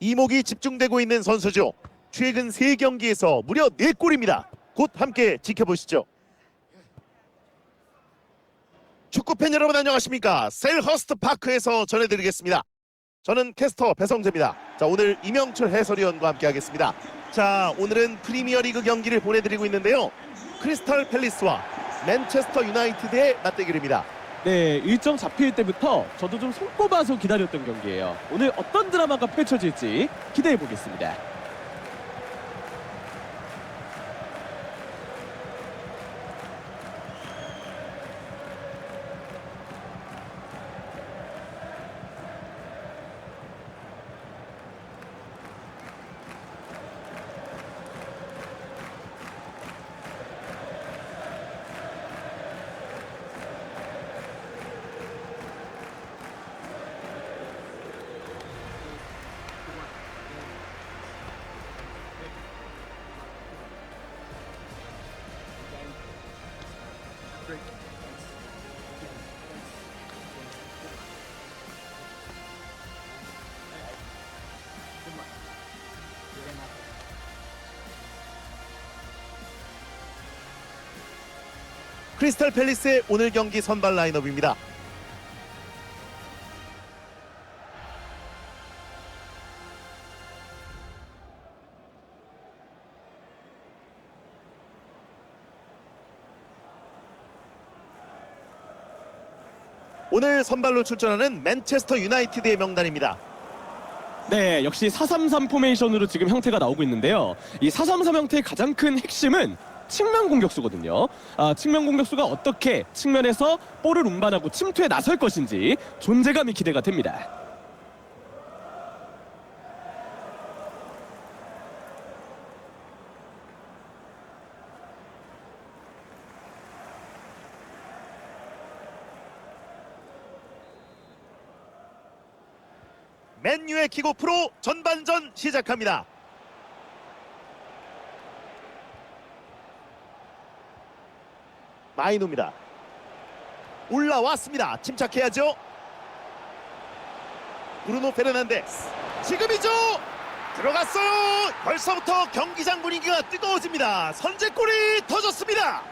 이목이 집중되고 있는 선수죠. 최근 세 경기에서 무려 4골입니다. 곧 함께 지켜보시죠. 축구팬 여러분 안녕하십니까? 셀허스트 파크에서 전해드리겠습니다. 저는 캐스터 배성재입니다. 자 오늘 이명철 해설위원과 함께하겠습니다. 자 오늘은 프리미어리그 경기를 보내드리고 있는데요. 크리스탈 팰리스와 맨체스터 유나이티드의 맞대결입니다. 네, 일정 잡힐 때부터 저도 좀 손꼽아서 기다렸던 경기예요. 오늘 어떤 드라마가 펼쳐질지 기대해 보겠습니다. 크리스탈 팰리스의 오늘 경기 선발 라인업입니다. 오늘 선발로 출전하는 맨체스터 유나이티드의 명단입니다. 네, 역시 433 포메이션으로 지금 형태가 나오고 있는데요. 이433 형태의 가장 큰 핵심은 측면 공격수거든요. 아, 측면 공격수가 어떻게 측면에서 볼을 운반하고 침투에 나설 것인지 존재감이 기대가 됩니다. 맨유의 킥오프로 전반전 시작합니다. 마이노입니다. 올라왔습니다. 침착해야죠. 브루노 페르난데스. 지금이죠. 들어갔어요. 벌써부터 경기장 분위기가 뜨거워집니다. 선제골이 터졌습니다.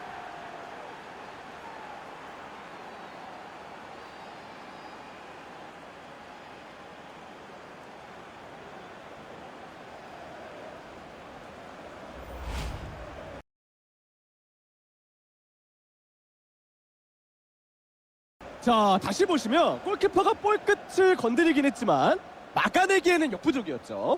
자, 다시 보시면 골키퍼가 볼 끝을 건드리긴 했지만 막아내기에는 역부족이었죠.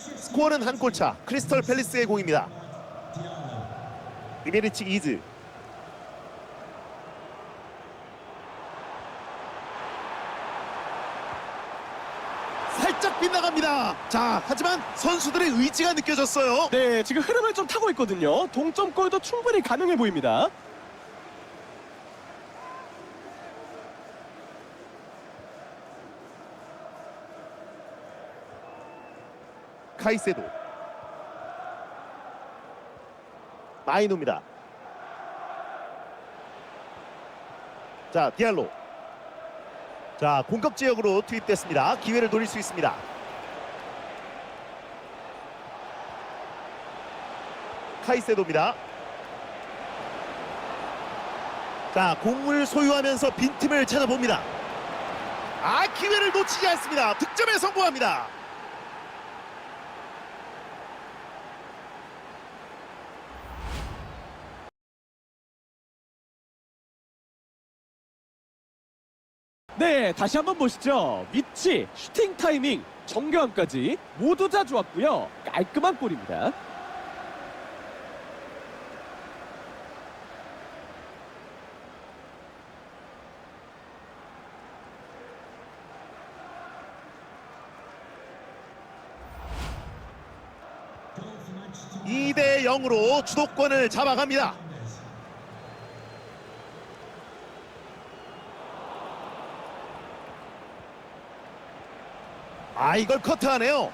스코어는 한 골 차. 크리스털 팰리스의 공입니다. 리베리치 이즈. 살짝 빗나갑니다. 자, 하지만 선수들의 의지가 느껴졌어요. 네, 지금 흐름을 좀 타고 있거든요. 동점골도 충분히 가능해 보입니다. 카이세도. 마이노입니다. 자, 디알로. 자, 공격 지역으로 투입됐습니다. 기회를 노릴 수 있습니다. 카이세도입니다. 자, 공을 소유하면서 빈틈을 찾아봅니다. 아, 기회를 놓치지 않습니다. 득점에 성공합니다. 네, 다시 한번 보시죠. 위치, 슈팅 타이밍, 정교함까지 모두 다 좋았고요. 깔끔한 골입니다. 2대 0으로 주도권을 잡아갑니다. 아 이걸 커트하네요.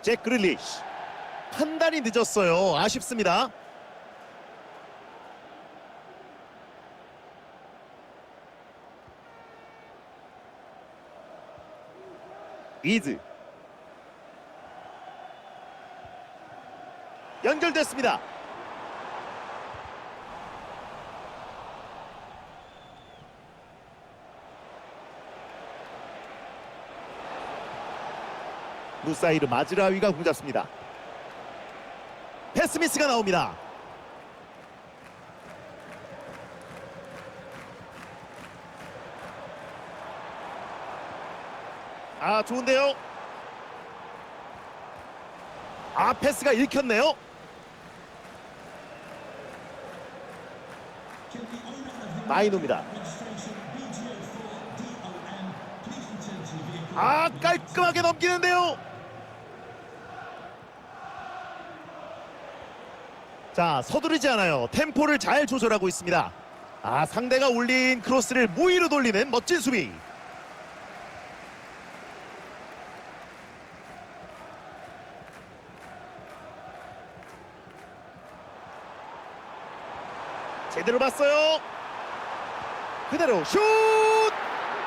잭 그릴리시 판단이 늦었어요. 아쉽습니다. 이즈 연결됐습니다. 무사이르 마즈라위가 공 잡습니다. 패스 미스가 나옵니다. 아 좋은데요. 아 패스가 읽혔네요. 마이노입니다. 아 깔끔하게 넘기는데요. 자 서두르지 않아요. 템포를 잘 조절하고 있습니다. 아 상대가 올린 크로스를 무위로 돌리는 멋진 수비. 제대로 봤어요. 그대로 슛!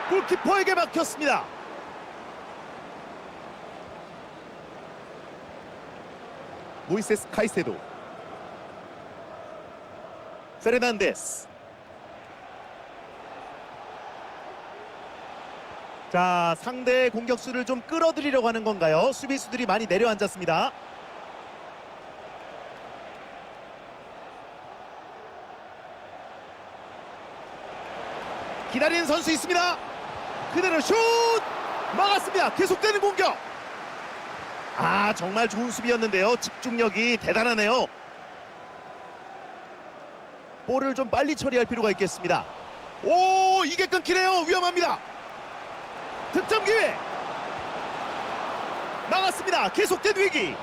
골키퍼에게 막혔습니다. 모이세스 카이세도 페르난데스 자 상대의 공격수를 좀 끌어들이려고 하는 건가요? 수비수들이 많이 내려앉았습니다. 기다리는 선수 있습니다. 그대로 슛 막았습니다. 계속되는 공격. 아 정말 좋은 수비였는데요. 집중력이 대단하네요. 볼을 좀 빨리 처리할 필요가 있겠습니다. 오 이게 끊기네요. 위험합니다. 득점 기회. 나갔습니다. 계속된 위기.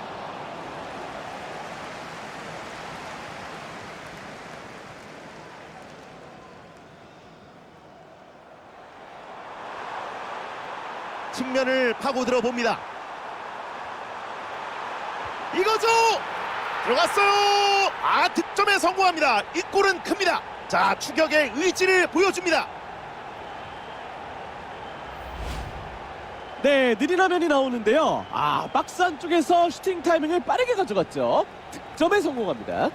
측면을 파고들어 봅니다. 이거죠. 들어갔어요. 아 득점에 성공합니다. 이 골은 큽니다. 자 추격의 의지를 보여줍니다. 네, 느린 화면이 나오는데요. 아, 박스 안쪽에서 슈팅 타이밍을 빠르게 가져갔죠. 득점에 성공합니다.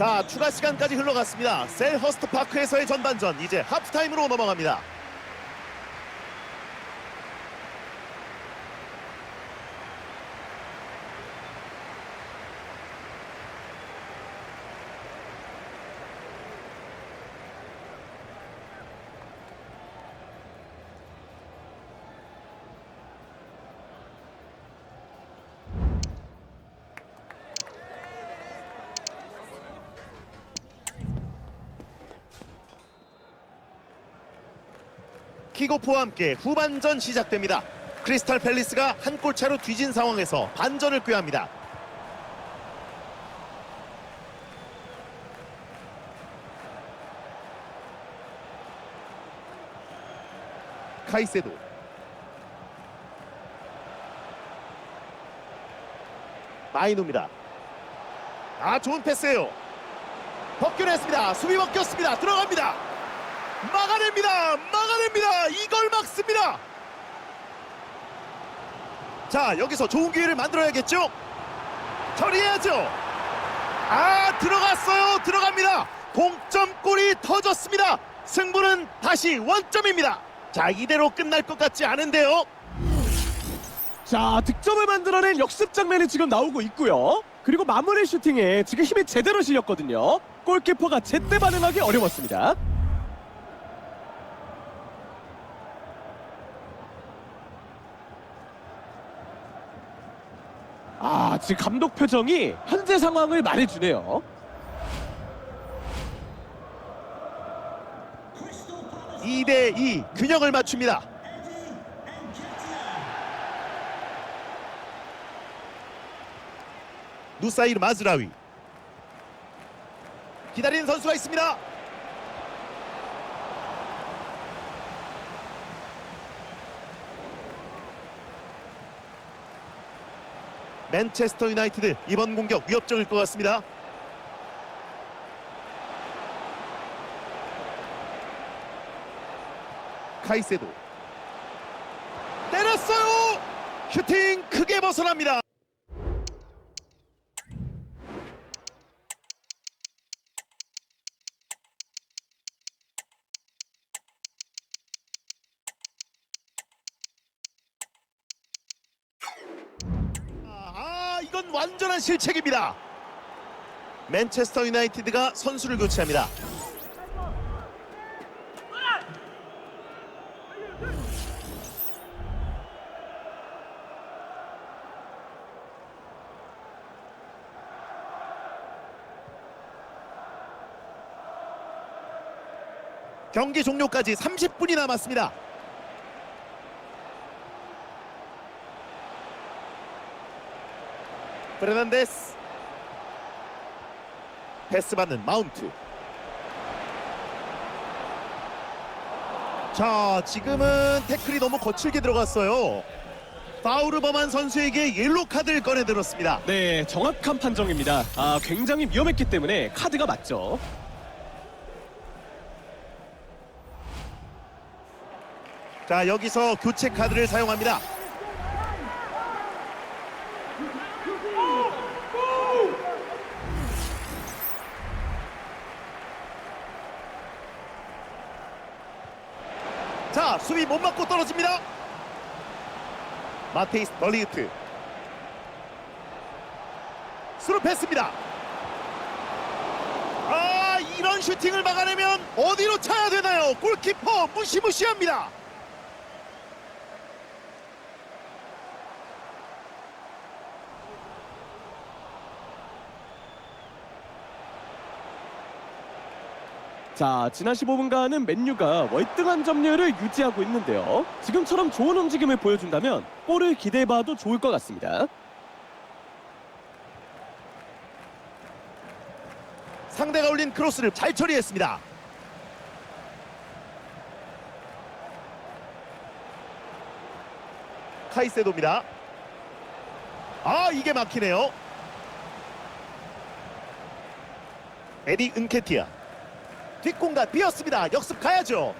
자 추가 시간까지 흘러갔습니다. 셀허스트 파크에서의 전반전 이제 하프타임으로 넘어갑니다. 킥오프와 함께 후반전 시작됩니다. 크리스탈 팰리스가 한 골 차로 뒤진 상황에서 반전을 꾀합니다. 카이세도 마이노입니다. 아 좋은 패스예요. 벗겨냈습니다. 수비 벗겼습니다. 들어갑니다. 막아냅니다. 막아냅니다. 이걸 막습니다. 자 여기서 좋은 기회를 만들어야겠죠. 처리해야죠. 아 들어갔어요. 들어갑니다. 동점골이 터졌습니다. 승부는 다시 원점입니다. 자 이대로 끝날 것 같지 않은데요. 자, 득점을 만들어낸 역습 장면이 지금 나오고 있고요. 그리고 마무리 슈팅에 지금 힘이 제대로 실렸거든요. 골키퍼가 제때 반응하기 어려웠습니다. 아, 지금 감독 표정이 현재 상황을 말해주네요. 이대2 균형을 맞춥니다. 누사이르 마즈라위 기다리는 선수가 있습니다. 맨체스터 유나이티드 이번 공격 위협적일 것 같습니다. 카이세도 때렸어요. 슈팅 크게 벗어납니다. 아, 이건 완전한 실책입니다. 맨체스터 유나이티드가 선수를 교체합니다. 경기 종료까지 30분이 남았습니다. 페르난데스. 패스 받는 마운트. 자 지금은 태클이 너무 거칠게 들어갔어요. 파울을 범한 선수에게 옐로 카드를 꺼내 들었습니다. 네, 정확한 판정입니다. 아, 굉장히 위험했기 때문에 카드가 맞죠. 자 여기서 교체 카드를 사용합니다 자 수비 못 맞고 떨어집니다. 마테이스 덜리우트. 스루 패스입니다. 아 이런 슈팅을 막아내면 어디로 차야 되나요? 골키퍼 무시무시합니다 자, 지난 15분간은 맨유가 월등한 점유율을 유지하고 있는데요. 지금처럼 좋은 움직임을 보여준다면 골을 기대해봐도 좋을 것 같습니다. 상대가 올린 크로스를 잘 처리했습니다. 카이세도입니다. 아 이게 막히네요. 에디 은케티아 뒷공간 비었습니다. 역습 가야죠.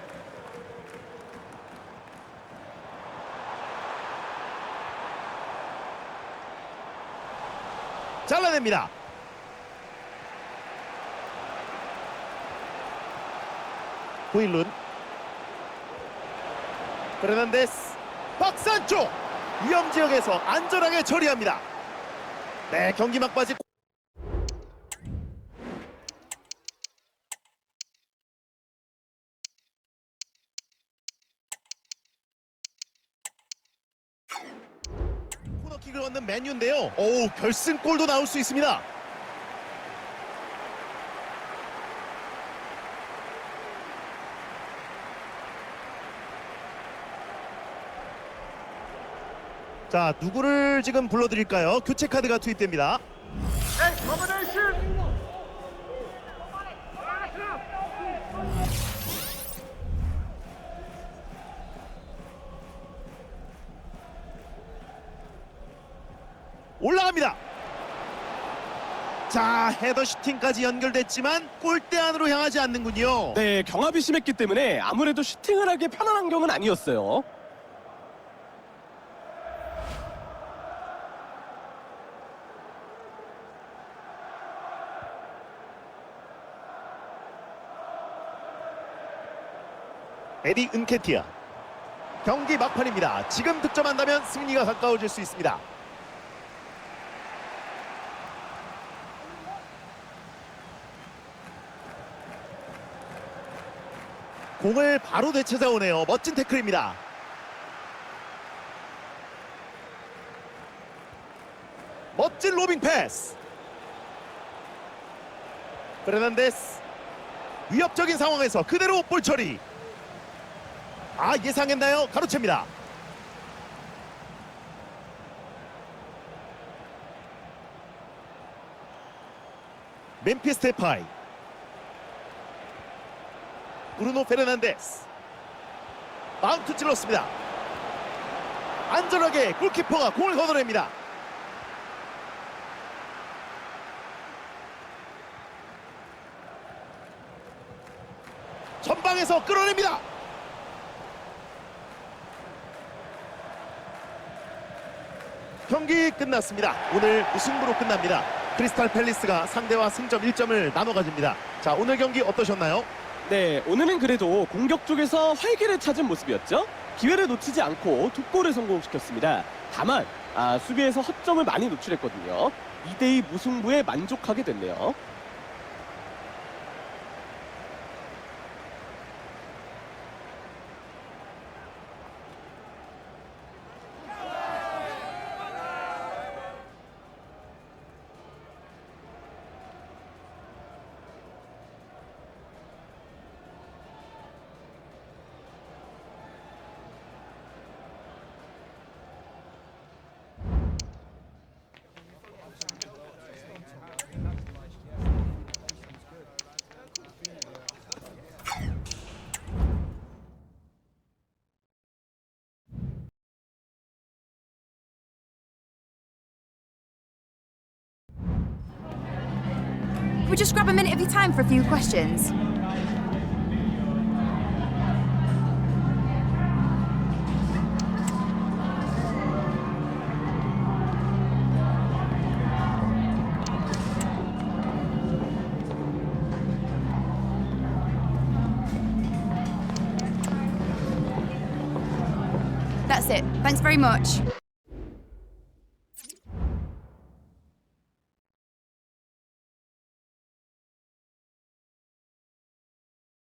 잘라냅니다. 후일룬 페르난데스 박스 안쪽 위험 지역에서 안전하게 처리합니다. 네 경기 막바지 코너킥을 맨유인데요. 오 결승골도 나올 수 있습니다. 자 누구를 지금 불러드릴까요? 교체 카드가 투입됩니다. 올라갑니다. 자 헤더 슈팅까지 연결됐지만 골대 안으로 향하지 않는군요. 네, 경합이 심했기 때문에 아무래도 슈팅을 하기 편한 환경은 아니었어요. 에디 은케티아 경기 막판입니다. 지금 득점한다면 승리가 가까워질 수 있습니다. 공을 바로 되찾아오네요. 멋진 태클입니다. 멋진 로빙 패스. 페르난데스 위협적인 상황에서 그대로 볼 처리. 아 예상했나요? 가로챕니다. 멤피스 테파이 브루노 페르난데스 마운트 찔렀습니다. 안전하게 골키퍼가 공을 걷어냅니다. 전방에서 끌어냅니다. 경기 끝났습니다. 오늘 무승부로 끝납니다. 크리스탈 팰리스가 상대와 승점 1점을 나눠 가집니다. 자, 오늘 경기 어떠셨나요? 네, 오늘은 그래도 공격 쪽에서 활기를 찾은 모습이었죠. 기회를 놓치지 않고 두 골을 성공시켰습니다. 다만 아, 수비에서 허점을 많이 노출했거든요. 2대2 무승부에 만족하게 됐네요. Can we just grab a minute of your time for a few questions? That's it. Thanks very much.